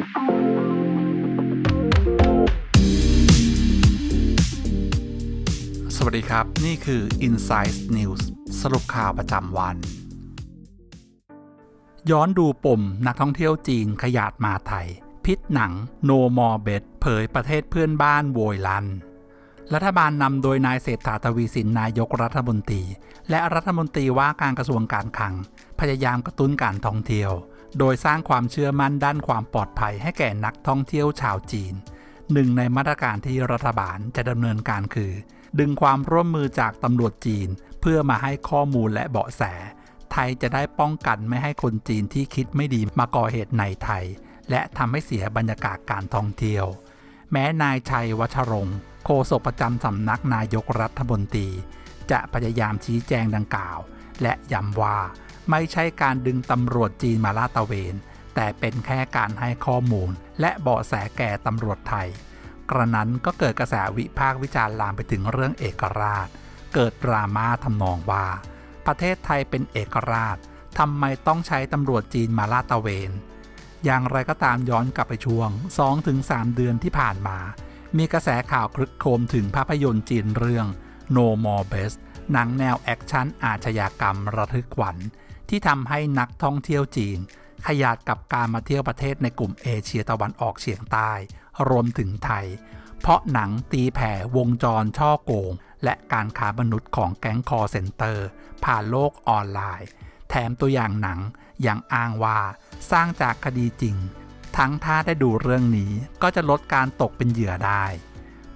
สวัสดีครับ นี่คือ Inside News สรุปข่าวประจำวัน ย้อนดูปมนักท่องเที่ยวจีนขยาดมาไทย พิษหนัง No More Bed เผยประเทศเพื่อนบ้านโวยลันรัฐบาลนำโดยนายเศรษฐาทวีสินนายกรัฐมนตรี และรัฐมนตรีว่าการกระทรวงการคลัง พยายามกระตุ้นการท่องเที่ยว โดยสร้างความเชื่อมั่นด้านความปลอดภัยให้แก่นักท่องเที่ยวชาวจีน หนึ่งในมาตรการที่รัฐบาลจะดำเนินการคือ ดึงความร่วมมือจากตำรวจจีน เพื่อมาให้ข้อมูลและเบาะแส ไทยจะได้ป้องกันไม่ให้คนจีนที่คิดไม่ดีมาก่อเหตุในไทย และทำให้เสียบรรยากาศการท่องเที่ยว แม้นายชัยวัชรงค์โฆษกประจำสำนักนายกรัฐมนตรี จะพยายามชี้แจงดังกล่าว และย้ำว่า ไม่ใช่การดึงตำรวจจีนมาลาดตระเวน แต่เป็นแค่การให้ข้อมูล และเบาะแสแก่ตำรวจไทย กระนั้นก็เกิดกระแสวิพากษ์วิจารณ์ลามไปถึงเรื่องเอกราช เกิดดราม่าทำนองว่า ประเทศไทยเป็นเอกราชทำไมต้องใช้ตำรวจจีนมาลาดตระเวน อย่างไรก็ตามย้อนกลับไปช่วง 2-3 เดือนที่ผ่านมา มีกระแสข่าวคลึกโครมถึงภาพยนตร์จีนเรื่อง No More Best หนังแนวแอคชั่นอาชญากรรมระทึกขวัญ ที่ทำให้นักท่องเที่ยวจีน ขยาดกับการมาเที่ยวประเทศในกลุ่มเอเชียตะวันออกเฉียงใต้ รวมถึงไทย เพราะหนังตีแผ่วงจรช่อโกง และการค้ามนุษย์ของแก๊งคอเซ็นเตอร์ ผ่านโลกออนไลน์ แถมตัวอย่างหนังอยังอ้างว่าสร้างจากคดีจริง ทั้งถ้าได้ดูเรื่องนี้ก็จะลดการตกเป็นเหยื่อได้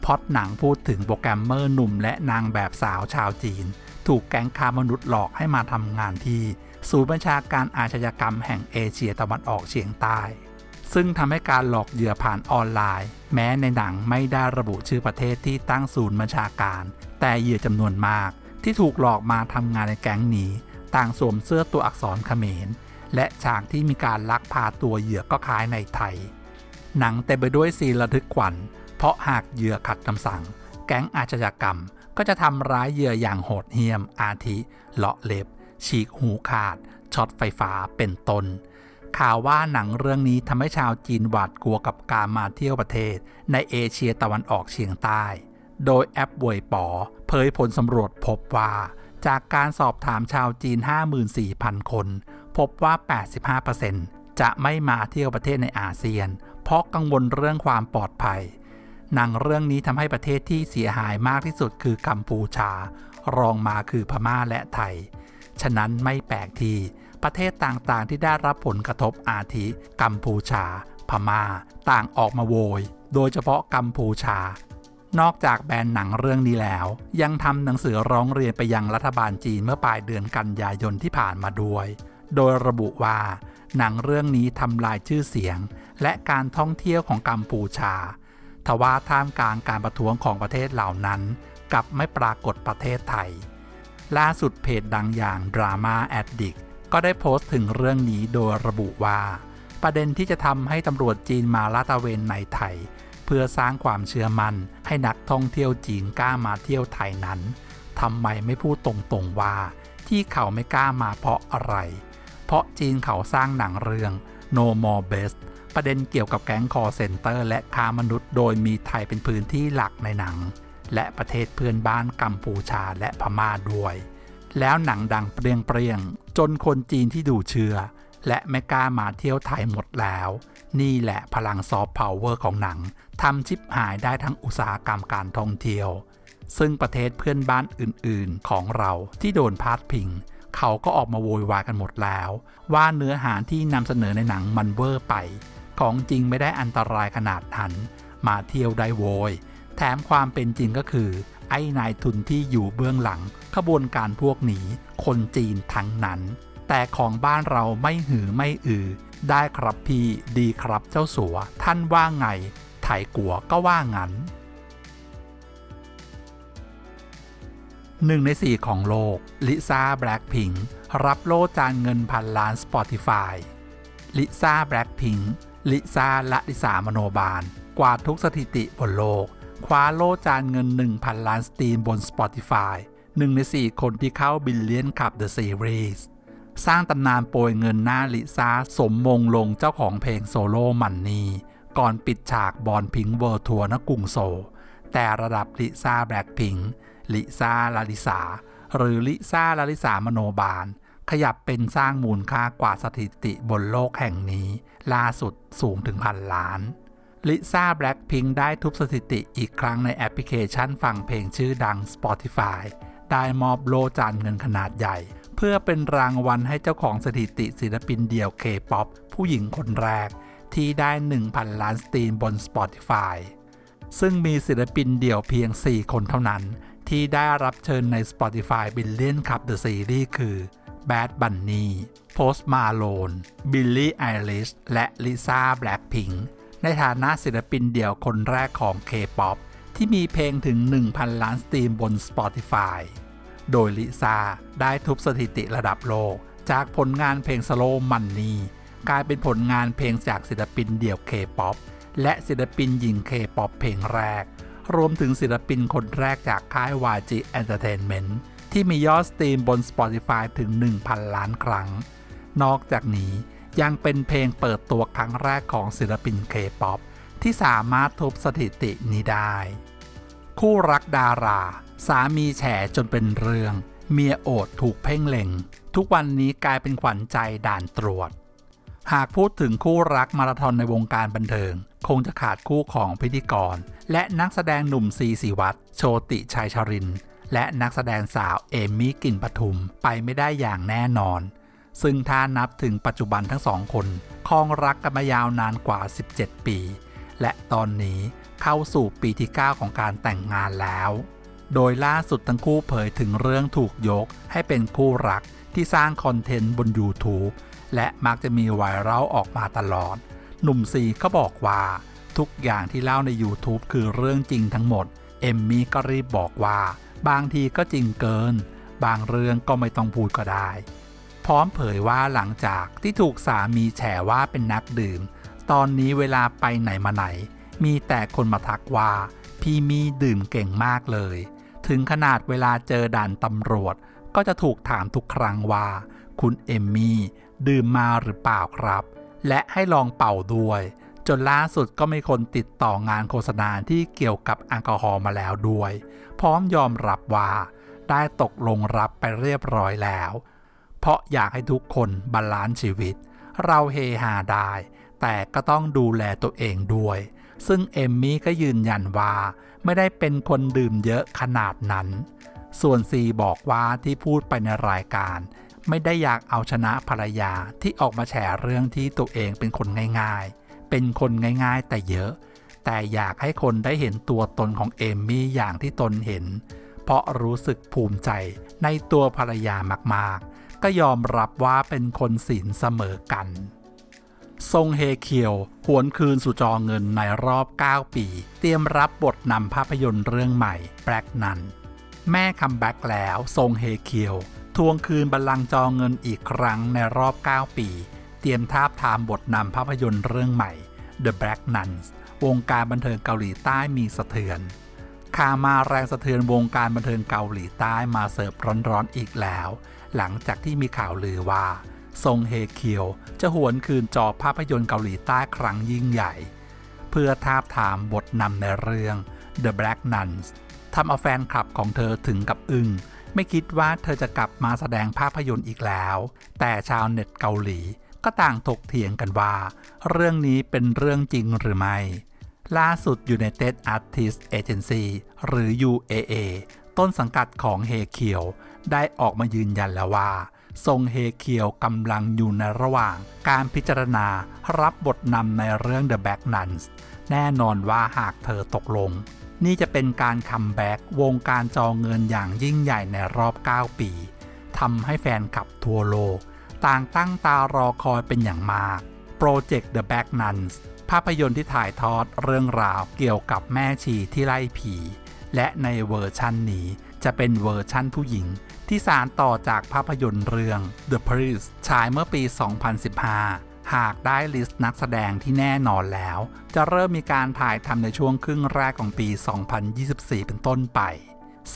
พอดหนังพูดถึงโปรแกรมเมอร์หนุ่มและนางแบบสาวชาวจีน ถูกแก๊งค้ามนุษย์หลอกให้มาทำงานที่ ศูนย์บัญชาการอาชญากรรมแห่งเอเชียตะวันออกเฉียงใต้ ซึ่งทำให้การหลอกเหยื่อผ่านออนไลน์ แม้ในหนังไม่ได้ระบุชื่อประเทศที่ตั้งศูนย์บัญชาการ แต่เหยื่อจำนวนมาก ที่ถูกหลอกมาทำงานในแก๊งนี้ ต่างสวมเสื้อตัวอักษรเขมร และฉากที่มีการลักพาตัวเหยื่อก็คล้ายในไทย หนังเต็มไปด้วยซีนระทึกขวัญเพราะหากเหยื่อขัดคำสั่ง แก๊งอาชญากรรมก็จะทำร้ายเหยื่ออย่างโหดเหี้ยมอาทิเลาะเล็บ ฉีกหูขาด ช็อตไฟฟ้าเป็นต้นข่าวว่าหนังเรื่องนี้ทำให้ชาวจีนหวาดกลัวกับการมาเที่ยวประเทศ ในเอเชียตะวันออกเฉียงใต้ โดยแอปบวยป๋อเผยผลสำรวจพบว่า จากการสอบถามชาวจีน 54,000 คน พบว่า 85%จะไม่มาเที่ยวประเทศในอาเซียน เพราะกังวลเรื่องความปลอดภัย หนังเรื่องนี้ทำให้ประเทศที่เสียหายมากที่สุดคือกัมพูชา รองมาคือพม่าและไทย ฉะนั้นไม่แปลกที่ประเทศต่างๆ ที่ได้รับผลกระทบอาทิกัมพูชา พม่า ต่างออกมาโวย โดยเฉพาะกัมพูชา นอกจากแบนหนังเรื่องนี้แล้ว ยังทำหนังสือร้องเรียนไปยังรัฐบาลจีนเมื่อปลายเดือนกันยายนที่ผ่านมาด้วย โดยระบุว่า หนังเรื่องนี้ทำลายชื่อเสียง และการท่องเที่ยวของกัมพูชาทว่าท่ามกลางการประท้วงของประเทศเหล่านั้นกลับไม่ปรากฏประเทศไทย ล่าสุดเพจดังอย่าง Drama Addict ก็ได้โพสต์ถึงเรื่องนี้โดยระบุว่า ประเด็นที่จะทำให้ตำรวจจีนมาลาดตระเวนในไทย เพื่อสร้างความเชื่อมั่นให้นักท่องเที่ยวจีนกล้ามาเที่ยวไทยนั้นทำไมไม่พูดตรงๆว่า ที่เขาไม่กล้ามาเพราะอะไร เพราะจีนเขาสร้างหนังเรื่อง No More Best ประเด็นเกี่ยวกับแก๊งคอเซนเตอร์และค้ามนุษย์ โดยมีไทยเป็นพื้นที่หลักในหนัง และประเทศเพื่อนบ้านกัมพูชาและพม่าด้วย แล้วหนังดังเปรียงเปรียงๆจนคนจีนที่ดูเชื่อ และไม่กล้ามาเที่ยวไทยหมดแล้ว นี่แหละพลังซอฟต์พาวเวอร์ของหนังทำชิปหายได้ทั้งอุตสาหกรรมการท่องเที่ยว ซึ่งประเทศเพื่อนบ้านอื่นๆ ของเราที่โดนพาดพิงเขาก็ออกมาโวยวายกันหมดแล้ว ว่าเนื้อหาที่นำเสนอในหนังมันเวอร์ไป ของจริงไม่ได้อันตรายขนาดนั้น มาเที่ยวได้โวย แถมความเป็นจริงก็คือ ไอ้นายทุนที่อยู่เบื้องหลังขบวนการพวกนี้ คนจีนทั้งนั้น แต่ของบ้านเราไม่หือไม่อือ ได้ครับพี่ดีครับเจ้าสัว ท่านว่าไงไถกัวก็ว่างั้นหนึ่งในสี่ของโลก ลิซ่าแบล็คพิงรับโล่จานเงินพันล้าน Spotify ลิซ่าแบล็คพิงลิซ่าละลิสามโนบาล กว่าทุกสถิติบนโลก คว้าโล่จานเงิน 1,000 ล้านสตรีมบน Spotify หนึ่งใน 4 คนที่เข้าบิลเลียนขับ The Series สร้างตำนานโปรยเงินหน้าลิซ่าสมมงลงเจ้าของเพลงโซโล่มันนีก่อนปิดฉากบอลพิงเวิร์ทัวร์ณกรุงโซ แต่ระดับลิซ่าแบล็คพิงลิซ่าลาลิสา หรือลิซ่าลาลิสามโนบาล ขยับเป็นสร้างมูลค่ากว่าสถิติบนโลกแห่งนี้ ล่าสุดสูงถึงพันล้าน ลิซ่าแบล็คพิงได้ทุบสถิติอีกครั้งในแอปพลิเคชันฟังเพลงชื่อดัง Spotify ได้มอบโลจานเงินขนาดใหญ่ เพื่อเป็นรางวัลให้เจ้าของสถิติศิลปินเดี่ยว K-POP ผู้หญิงคนแรก ที่ได้ 1,000 ล้านสตรีมบน Spotify ซึ่งมีศิลปินเดี่ยวเพียง 4 คนเท่านั้น ที่ได้รับเชิญใน Spotify Billion Cup The Series คือ Bad Bunny Post Malone Billie Eilish และ Lisa Blackpink ในฐานะศิลปินเดี่ยวคนแรกของ K-POP ที่มีเพลงถึง 1,000 ล้านสตรีมบน Spotify โดยลิซ่าได้ทุบสถิติระดับโลก จากผลงานเพลงสโลมันนีกลายเป็นผลงานเพลงจากศิลปินเดี่ยว K-POP และศิลปินหญิง K-POP เพลงแรก รวมถึงศิลปินคนแรกจากค่าย YG Entertainment ที่มียอดสตรีมบน Spotify ถึง 1,000 ล้านครั้ง นอกจากนี้ ยังเป็นเพลงเปิดตัวครั้งแรกของศิลปิน K-POP ที่สามารถทุบสถิตินี้ได้ คู่รักดารา สามีแฉจนเป็นเรื่อง เมียโอดถูกเพ่งเล็ง ทุกวันนี้กลายเป็นขวัญใจด่านตรวจ หากพูดถึงคู่รักมาราธอนในวงการบันเทิง คงจะขาดคู่ของพิธีกร และนักแสดงหนุ่มซีสีวัตรโชติชัยชริน และนักแสดงสาวเอมี่กลิ่นปทุมไปไม่ได้อย่างแน่นอน ซึ่งถ้านับถึงปัจจุบันทั้งสองคนครองรักกันมายาวนานกว่า 17 ปี และตอนนี้เข้าสู่ปีที่ 9 ของการแต่งงานแล้ว โดยล่าสุดทั้งคู่เผยถึงเรื่องถูกยกให้เป็นคู่รักที่สร้างคอนเทนต์บน YouTube และมักจะมีไวรัลออกมาตลอด หนุ่มซีก็บอกว่า ทุกอย่างที่เล่าใน YouTube คือเรื่องจริงทั้งหมด เอมมี่ก็รีบบอกว่า บางทีก็จริงเกิน บางเรื่องก็ไม่ต้องพูดก็ได้ พร้อมเผยว่าหลังจากที่ถูกสามีแฉว่าเป็นนักดื่ม ตอนนี้เวลาไปไหนมาไหน มีแต่คนมาทักว่า พี่มีดื่มเก่งมากเลย ถึงขนาดเวลาเจอด่านตำรวจ ก็จะถูกถามทุกครั้งว่า คุณเอมมี่ดื่มมาหรือเปล่าครับ และให้ลองเป่าด้วย จนล่าสุดก็มีคนติดต่องานโฆษณาที่เกี่ยวกับแอลกอฮอล์มาแล้วด้วย พร้อมยอมรับว่า ได้ตกลงรับไปเรียบร้อยแล้ว เพราะอยากให้ทุกคนบาลานซ์ชีวิต เราเฮฮาได้ แต่ก็ต้องดูแลตัวเองด้วย ซึ่งเอมมี่ก็ยืนยันว่า ไม่ได้เป็นคนดื่มเยอะขนาดนั้น ส่วนซีบอกว่าที่พูดไปในรายการ ไม่ได้อยากเอาชนะภรรยาที่ออกมาแฉเรื่องที่ตัวเองเป็นคนง่ายๆ เป็นคนง่ายๆ แต่เยอะ แต่อยากให้คนได้เห็นตัวตนของเอมมี่อย่างที่ตนเห็น เพราะรู้สึกภูมิใจในตัวภรรยามากๆ ก็ยอมรับว่าเป็นคนศีลเสมอกัน ทรงเฮเคียวหวนคืนสู่จอเงินในรอบ 9 ปี เตรียมรับบทนำภาพยนตร์เรื่องใหม่แบล็กนันแม่คัมแบ็กแล้วทรงเฮเคียว ทวงคืนบัลลังก์จอเงินอีกครั้งในรอบ 9 ปี เตรียมทาบทามบทนำภาพยนตร์เรื่องใหม่ The Black Nuns วงการบันเทิงเกาหลีใต้มีสะเทือนข่าวมาแรงสะเทือนวงการบันเทิงเกาหลีใต้มาเสิร์ฟร้อนๆอีกแล้ว หลังจากที่มีข่าวลือว่าทรงเฮเคียวจะหวนคืนจอภาพยนตร์เกาหลีใต้ครั้งยิ่งใหญ่ เพื่อทาบทามบทนำในเรื่อง The Black Nuns ทำเอาแฟนคลับของเธอถึงกับอึง้งไม่คิดว่าเธอจะกลับมาแสดงภาพยนตร์อีกแล้ว แต่ชาวเน็ตเกาหลีก็ต่างถกเถียงกันว่า เรื่องนี้เป็นเรื่องจริงหรือไม่ ล่าสุด United Artists Agency หรือ UAA ต้นสังกัดของเฮเคียวได้ออกมายืนยันแล้วว่า ทรงเฮเคียวกำลังอยู่ในระหว่างการพิจารณารับบทนำในเรื่อง The Back Nuns แน่นอนว่าหากเธอตกลง นี่จะเป็นการคัมแบ็กวงการจองเงินอย่างยิ่งใหญ่ในรอบ 9 ปีทำให้แฟนคลับทั่วโลก ต่างตั้งตารอคอยเป็นอย่างมาก โปรเจกต์ The Back Nuns ภาพยนตร์ที่ถ่ายทอดเรื่องราวเกี่ยวกับแม่ชีที่ไล่ผี และในเวอร์ชันนี้จะเป็นเวอร์ชั่นผู้หญิง ที่สารต่อจากภาพยนตร์เรื่อง The Priest ฉายเมื่อปี 2015 หากได้ลิสต์นักแสดงที่แน่นอนแล้ว จะเริ่มมีการถ่ายทำในช่วงครึ่งแรกของปี 2024 เป็นต้นไป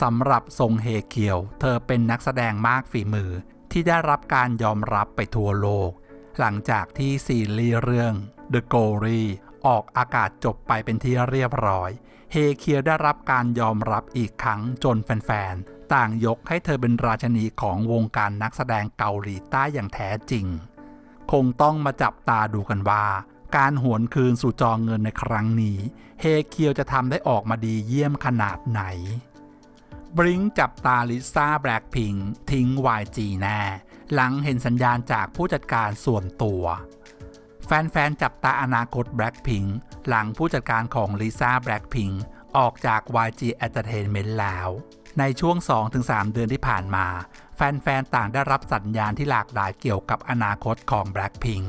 สำหรับทรงเฮเคียว เธอเป็นนักแสดงมากฝีมือที่ที่ได้รับการยอมรับไปทั่วโลก หลังจากที่ซีรีส์เรื่อง The Gory ออกอากาศจบไปเป็นที่เรียบร้อย เฮเคียได้รับการยอมรับอีกครั้งจนแฟนๆ ต่างยกให้เธอเป็นราชนีของวงการนักแสดงเกาหลีใต้อย่างแท้จริง คงต้องมาจับตาดูกันว่า การหวนคืนสู่จองเงินในครั้งนี้ เฮเคียวจะทำได้ออกมาดีเยี่ยมขนาดไหนบริงจับตาลิซ่าแบล็คพิงทิ้ง YG แน่หลังเห็นสัญญาณจากผู้จัดการส่วนตัว แฟนๆ จับตาอนาคต Blackpink หลังผู้จัดการของลิซ่า Blackpink ออกจาก YG Entertainment แล้ว ในช่วง 2-3 เดือนที่ผ่านมา แฟนๆ ต่างได้รับสัญญาณที่หลากหลายเกี่ยวกับอนาคตของ Blackpink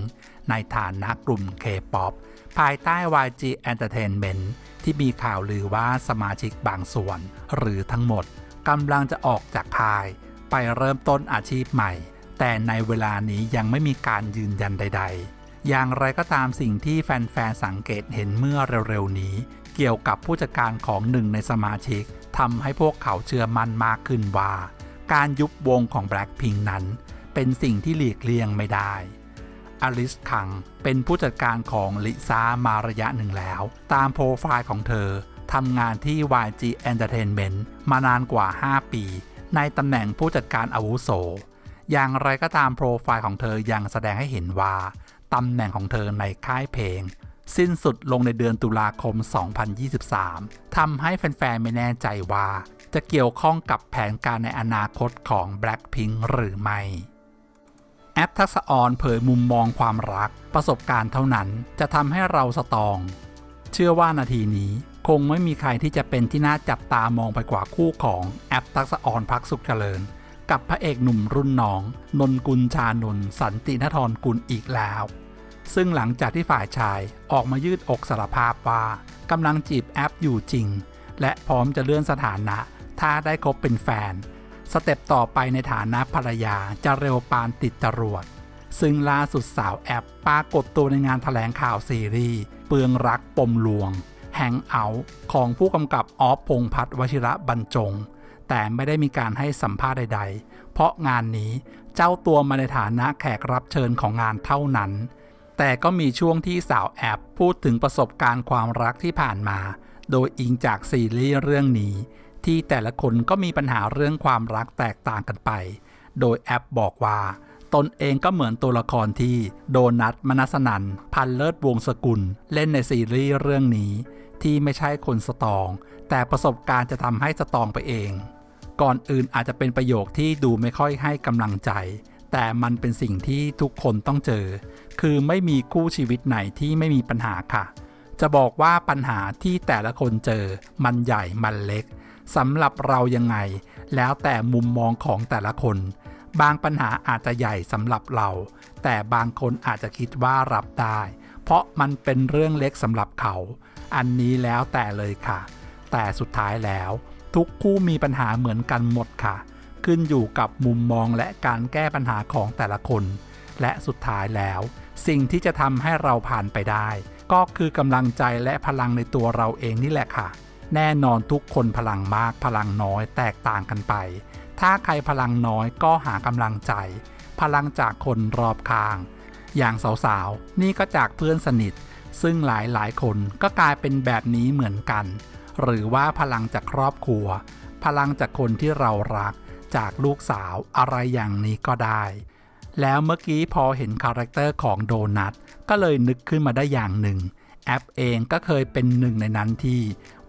ในฐานะกลุ่ม K-POP ภายใต้ YG Entertainment ที่มีข่าวลือว่าสมาชิกบางส่วน หรือทั้งหมดกำลังจะออกจากค่าย ไปเริ่มต้นอาชีพใหม่ แต่ในเวลานี้ยังไม่มีการยืนยันใด ๆ อย่างไรก็ตามสิ่งที่แฟนๆสังเกตเห็นเมื่อเร็วๆนี้ เกี่ยวกับผู้จัดการของหนึ่งในสมาชิกทำให้พวกเขาเชื่อมั่นมากขึ้นว่า การยุบวงของ Blackpink นั้น เป็นสิ่งที่หลีกเลี่ยงไม่ได้อลิสคัง เป็นผู้จัดการของลิซ่ามาระยะหนึ่งแล้ว ตามโปรไฟล์ของเธอทำงานที่ YG Entertainment มานานกว่า 5 ปี ในตำแหน่งผู้จัดการอาวุโส อย่างไรก็ตามโปรไฟล์ของเธอยังแสดงให้เห็นว่า ตำแหน่งของเธอในค่ายเพลง สิ้นสุดลงในเดือนตุลาคม 2023 ทำให้แฟนๆ ไม่แน่ใจว่า จะเกี่ยวข้องกับแผนการในอนาคตของ Blackpink หรือไม่ แอปทักษออนเผยมุมมองความรัก ประสบการณ์เท่านั้นจะทำให้เราสตอง เชื่อว่านาทีนี้คงไม่มีใครที่จะเป็นที่น่าจับตามองไปกว่าคู่ของแอปทักษออนพักสุขเจริญ กับพระเอกหนุ่มรุ่นน้อง นนกุลชานนสันตินทรกุลอีกแล้ว ซึ่งหลังจากที่ฝ่ายชายออกมายืดอกสารภาพว่ากำลังจีบแอปอยู่จริง และพร้อมจะเลื่อนสถานะ ถ้าได้คบเป็นแฟน สเต็ปต่อไปในฐานะภรรยาจะเร็วปานติดจรวดซึ่งล่าสุดสาวแอปปรากฏตัวในงานถแถลงข่าวซีรีส์เปลืองรักปมลวงแฮงเอาท์ของผู้กำกับออฟพงพัฒนวชิระบรรจง แต่ไม่ได้มีการให้สัมภาษณ์ใด ๆ เพราะงานนี้เจ้าตัวมาในฐานะแขกรับเชิญของงานเท่านั้น แต่ก็มีช่วงที่สาวแอปพูดถึงประสบการณ์ความรักที่ผ่านมา โดยอิงจากซีรีส์เรื่องนี้ ที่แต่ละคนก็มีปัญหาเรื่องความรักแตกต่างกันไป โดยแอปบอกว่าตนเองก็เหมือนตัวละครที่โดนัทมนัสนันพันเลิศวงศกุล เล่นในซีรีส์เรื่องนี้ ที่ไม่ใช่คนสตอง แต่ประสบการณ์จะทำให้สตองไปเอง ก่อนอื่นอาจจะเป็นประโยคที่ดูไม่ค่อยให้กำลังใจ แต่มันเป็นสิ่งที่ทุกคนต้องเจอ คือไม่มีคู่ชีวิตไหนที่ไม่มีปัญหาค่ะ จะบอกว่าปัญหาที่แต่ละคนเจอ มันใหญ่มันเล็กสำหรับเรายังไง แล้วแต่มุมมองของแต่ละคน บางปัญหาอาจจะใหญ่สำหรับเรา แต่บางคนอาจจะคิดว่ารับได้ เพราะมันเป็นเรื่องเล็กสำหรับเขา อันนี้แล้วแต่เลยค่ะ แต่สุดท้ายแล้ว ทุกคู่มีปัญหาเหมือนกันหมดค่ะ ขึ้นอยู่กับมุมมองและการแก้ปัญหาของแต่ละคน และสุดท้ายแล้ว สิ่งที่จะทำให้เราผ่านไปได้ ก็คือกำลังใจและพลังในตัวเราเองนี่แหละค่ะ แน่นอนทุกคนพลังมากพลังน้อยแตกต่างกันไป ถ้าใครพลังน้อยก็หากำลังใจ พลังจากคนรอบข้าง อย่างสาวๆนี่ก็จากเพื่อนสนิท ซึ่งหลายๆ คนก็กลายเป็นแบบนี้เหมือนกัน หรือว่าพลังจากครอบครัว พลังจากคนที่เรารัก จากลูกสาวอะไรอย่างนี้ก็ได้ แล้วเมื่อกี้พอเห็นคาแรคเตอร์ของโดนัทก็เลยนึกขึ้นมาได้อย่างหนึ่ง แอปเองก็เคยเป็นหนึ่งในนั้นที่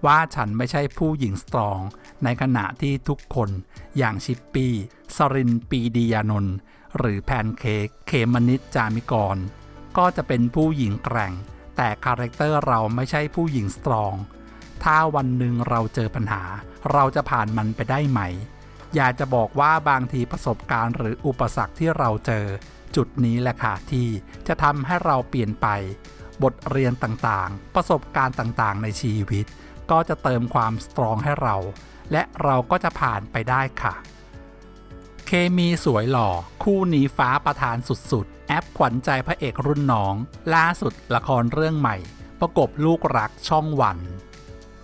ว่าฉันไม่ใช่ผู้หญิงสตรอง ในขณะที่ทุกคนอย่างชิปปี้ สรินปีดียานนท์หรือแพนเค้กเขมนิดจามิกร ก็จะเป็นผู้หญิงแกร่ง แต่คาแรคเตอร์เราไม่ใช่ผู้หญิงสตรอง ถ้าวันหนึ่งเราเจอปัญหา เราจะผ่านมันไปได้ไหม อยากจะบอกว่าบางทีประสบการณ์หรืออุปสรรคที่เราเจอ จุดนี้แหละค่ะที่จะทำให้เราเปลี่ยนไป บทเรียนต่างๆ ประสบการณ์ต่างๆ ในชีวิต ก็จะเติมความสตรองให้เรา และเราก็จะผ่านไปได้ค่ะ เคมีสวยหล่อ คู่นี้ฟ้าประทานสุดๆ แอปขวัญใจพระเอกรุ่นน้อง ล่าสุดละครเรื่องใหม่ ประกบลูกรักช่องวัน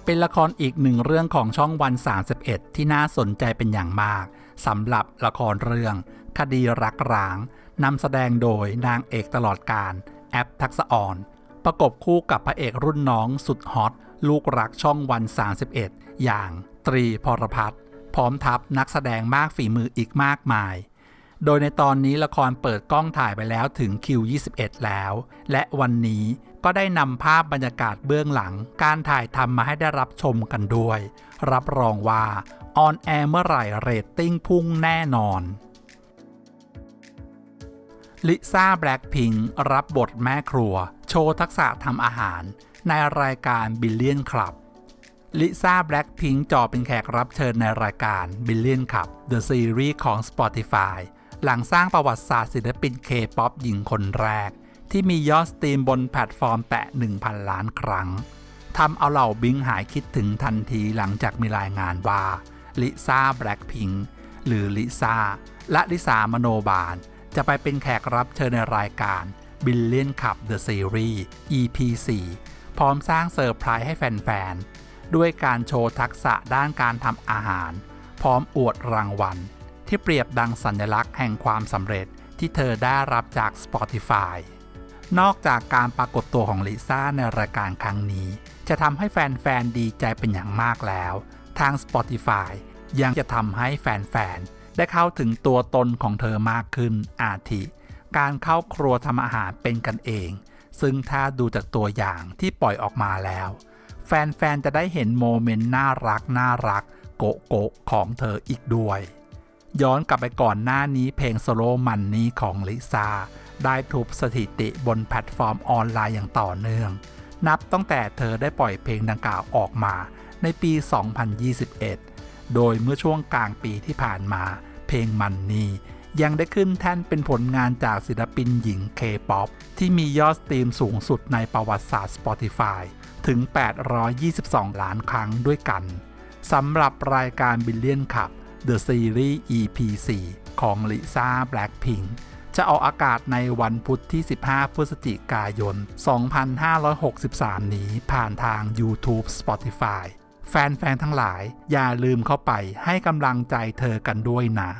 เป็นละครอีกหนึ่งเรื่องของช่องวัน 31 ที่น่าสนใจเป็นอย่างมากสำหรับละครเรื่อง คดีรักร้างนำแสดงโดยนางเอกตลอดการแอปทักษอ่อน ประกบคู่กับพระเอกรุ่นน้องสุดฮอต ลูกรักช่องวัน 31 อย่างตรีพรพัฒน์พร้อมทัพนักแสดงมากฝีมืออีกมากมาย โดยในตอนนี้ละครเปิดกล้องถ่ายไปแล้วถึงคิว 21 แล้ว และวันนี้ ก็ได้นำภาพบรรยากาศเบื้องหลัง การถ่ายทำมาให้ได้รับชมกันด้วย รับรองว่าออนแอร์เมื่อไหร่เรตติ้งพุ่งแน่นอนลิซ่าแบล็ k พิงรับบทแม่ครัว โชว์ทักษะทำอาหาร ในรายการบิลเลียนคลับลิซ่าแบล็ k พิงจอเป็นแขกรับเชิญในรายการ Billion Club The Series ของ Spotify หลังสร้างประวัติศาสตร์ศิลปินเคป๊อปหญิงคนแรก ที่มียอดสตรีมบนแพลตฟอร์มแตะ 1,000 ล้านครั้งทำเอาเหล่าบิงหายคิดถึงทันทีหลังจากมีรายงานว่าลิซ่าแบล็ k พิงหรือลิซ่าและลิสามโนบาล จะไปเป็นแขกรับเชิญในรายการ Billion Cup The Series EP 4พร้อมสร้างเซอร์ไพรส์ให้แฟน ๆ ด้วยการโชว์ทักษะด้านการทำอาหาร พร้อมอวดรางวัล ที่เปรียบดังสัญลักษณ์แห่งความสำเร็จที่เธอได้รับจาก Spotify นอกจากการปรากฏตัวของลิซ่าในรายการครั้งนี้ จะทำให้แฟนๆ ดีใจเป็นอย่างมากแล้ว ทาง Spotify ยังจะทำให้แฟนๆ ได้เข้าถึงตัวตนของเธอมากขึ้นอาทิ การเข้าครัวทำอาหารเป็นกันเอง ซึ่งถ้าดูจากตัวอย่างที่ปล่อยออกมาแล้ว แฟนๆ จะได้เห็นโมเมนต์น่ารักน่ารัก โกโกะของเธออีกด้วย ย้อนกลับไปก่อนหน้านี้เพลงโซโลมันนี้ของลิซ่า ได้ทุบสถิติบนแพลตฟอร์มออนไลน์อย่างต่อเนื่อง นับตั้งแต่เธอได้ปล่อยเพลงดังกล่าวออกมาในปี 2021 โดยเมื่อช่วงกลางปีที่ผ่านมา เพลงมันนี้ยังได้ขึ้นแท่นเป็นผลงานจากศิลปินหญิง K-POP ที่มียอดสตรีมสูงสุดในประวัติศาสตร์ Spotify ถึง 822 ล้านครั้งด้วยกัน สำหรับรายการ Billion Cup The Series EP 4ของลิซ่า Blackpink จะออกอากาศในวันพุธที่ 15 พฤศจิกายน 2563 นี้ผ่านทาง YouTube Spotify แฟนๆ ทั้งหลาย อย่าลืมเข้าไปให้กำลังใจเธอกันด้วยนะ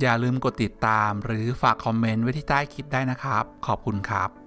อย่าลืมกดติดตามหรือฝากคอมเมนต์ไว้ที่ใต้คลิปได้นะครับ ขอบคุณครับ